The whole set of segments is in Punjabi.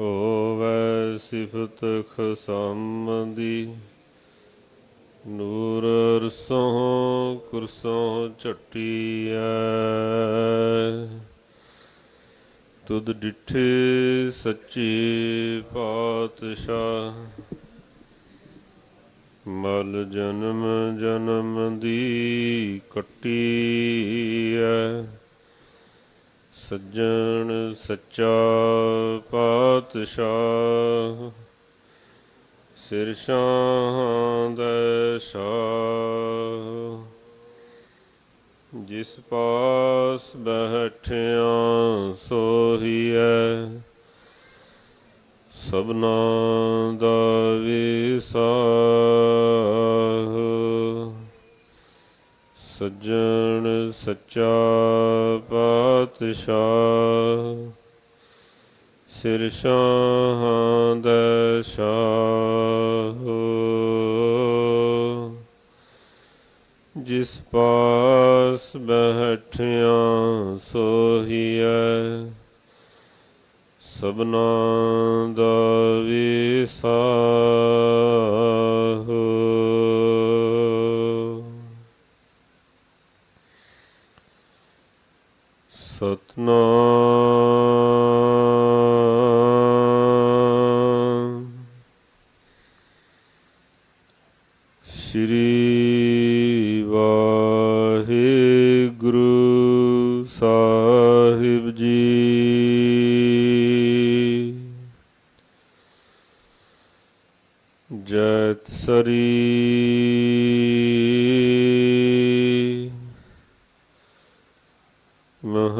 ਹੋਵੇ ਸਿਫਤ ਖਸਮ ਦੀ ਨੂਰ ਰਸੋਂ ਕੁਰਸੋਂ ਝਟੀਐ। ਤੁਧ ਡਿਠੇ ਸੱਚੇ ਪਾਤਸ਼ਾਹ, ਮਲ ਜਨਮ ਜਨਮ ਦੀ ਕੱਟੀ ਐ ਸੱਜਣ ਸੱਚਾ ਪਾਤਸ਼ਾਹ ਸਿਰ ਸ਼ਾਹਾਂ ਦਾ ਸ਼ਾਹ। ਜਿਸ ਪਾਸ ਬੈਠਿਆ ਸੋਹੀਐ ਸਭਨਾ ਦਾ ਵਿਸਾਹ ਸੱਜਣ ਸੱਚਾ ਪਾਤਸ਼ਾਹ ਸਿਰ ਸ਼ਾਹਾਂ ਦਾ ਸ਼ਾਹ। ਜਿਸ ਪਾਸ ਬੈਠਿਆ ਸੋਹੀਐ ਸਭਨਾ ਦਾ ਵਿਸਾਹ ਸਤਨਾਮ।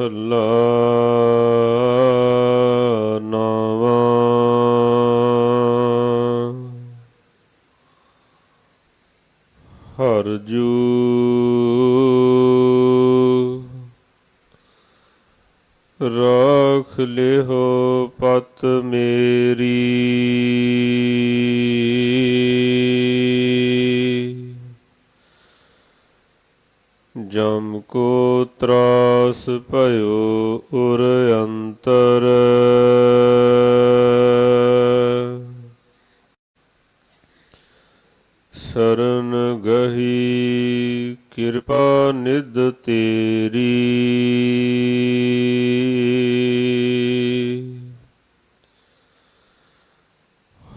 ਮਹੱਲਾ ਨਾਵਾਂ। ਹਰ ਰਾਖ ਲਿਹੋ ਪਤ ਮੇਰੀ। ਜਮ ਕੋ ਤਰਾਸ ਭਇਓ ਉਰ ਅੰਤਰ। ਸਰਨ ਗਹੀ ਕਿਰਪਾ ਨਿਦ ਤੇਰੀ।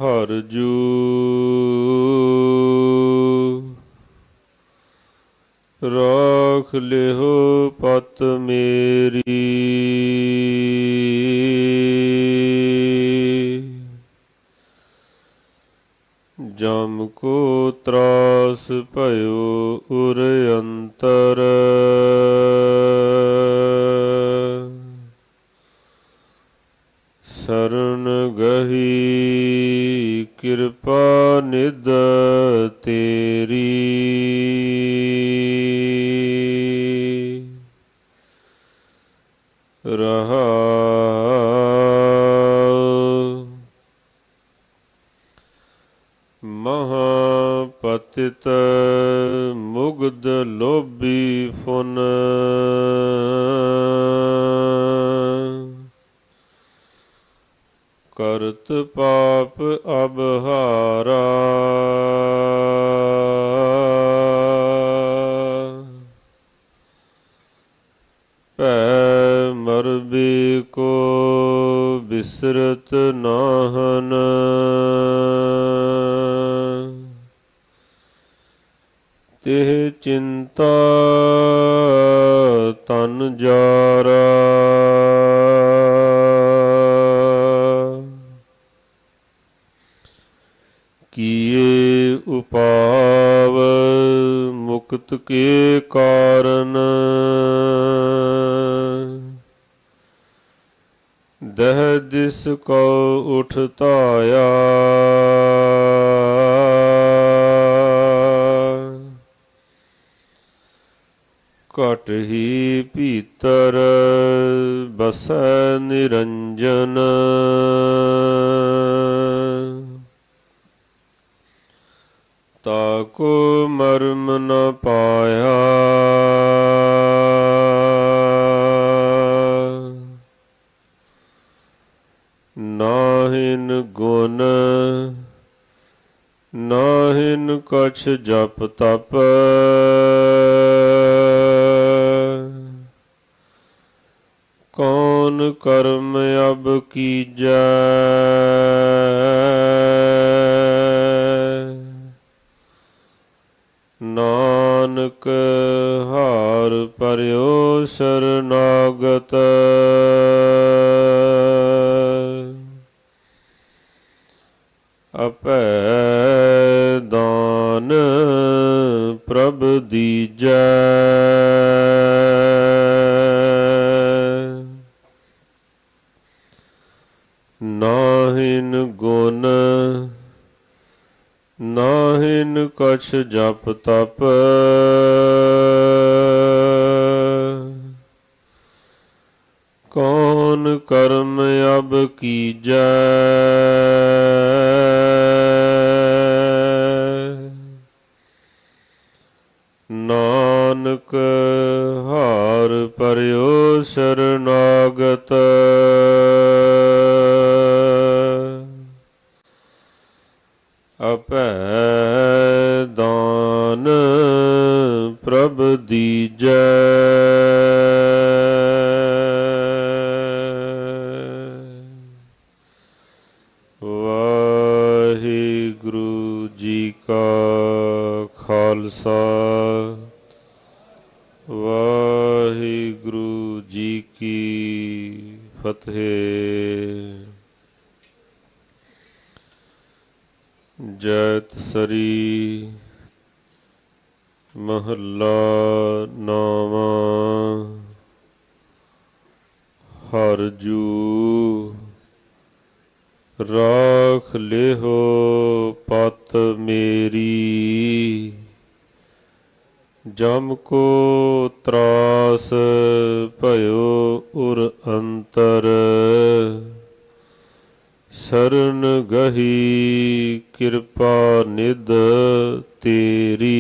ਹਰ ਜੂ ਰਾਖ ਲਿਹੋ ਪਤ ਮੇਰੀ। ਜਮ ਕੋ ਤਰਾਸ ਭਇਓ ਉਰ ਅੰਤਰ। ਸਰਨ ਗਹੀ ਕਿਰਪਾ ਨਿਦ ਤੇਰੀ। ਰਹਾ ਮਹਾਪਤਿਤ ਮੁਗਧ ਲੋਭੀ ਫੁਨ ਕਰਤ ਪਾਪ ਅਬਹਾਰਾ ਮਰਬੀ ਕੋ ਬਿਸਰਤ ਨਾਹਨ। ਤਿਹ ਚਿੰਤਾ ਤਨ ਜਾਰਾ। ਕੀਏ ਉਪਾਵ ਮੁਕਤ ਕੇ ਕਾਰਨ ਦਹ ਦਿਸ ਕੋ ਉਠ ਘਟ ਹੀ ਭੀਤਰ ਬਸੈ ਨਿਰੰਜਨ। ਤਾਕੋ ਮਰਮ ਨ ਪਾਇਆ। ਨਾਹਿਨ ਜਪ ਤਪ। ਕੌਣ ਕਰਮ ਅਬ ਕੀਜੈ? ਨਾਨਕ ਹਾਰ ਪਰਿਓ ਸਰਨਾਗਤ। ਅਪੈ ਨਾਹਿਨ ਕਛ ਜਪ ਤਪ। ਕੌਣ ਕਰਮ ਅਬ ਕੀਜੈ? ਨਾਨਕ ਹਾਰ ਪਰਿਓ ਸਰਨਾਗਤ। ਅਪੈ ਖਾਲਸਾ ਵਾਹਿਗੁਰੂ ਜੀ ਕੀ ਫਤਿਹ। ਜੈਤ ਸਰੀ ਮਹੱਲਾ ਨਾਵਾਂ। ਹਰ ਜੂ ਰਾਖ ਲਿਹੋ ਪਤ ਮੇਰੀ। ਜਮ ਕੋ ਤਰਾਸ ਭਇਓ ਉਰ ਅੰਤਰ। ਸਰਨ ਗਹੀ ਕਿਰਪਾ ਨਿਦ ਤੇਰੀ।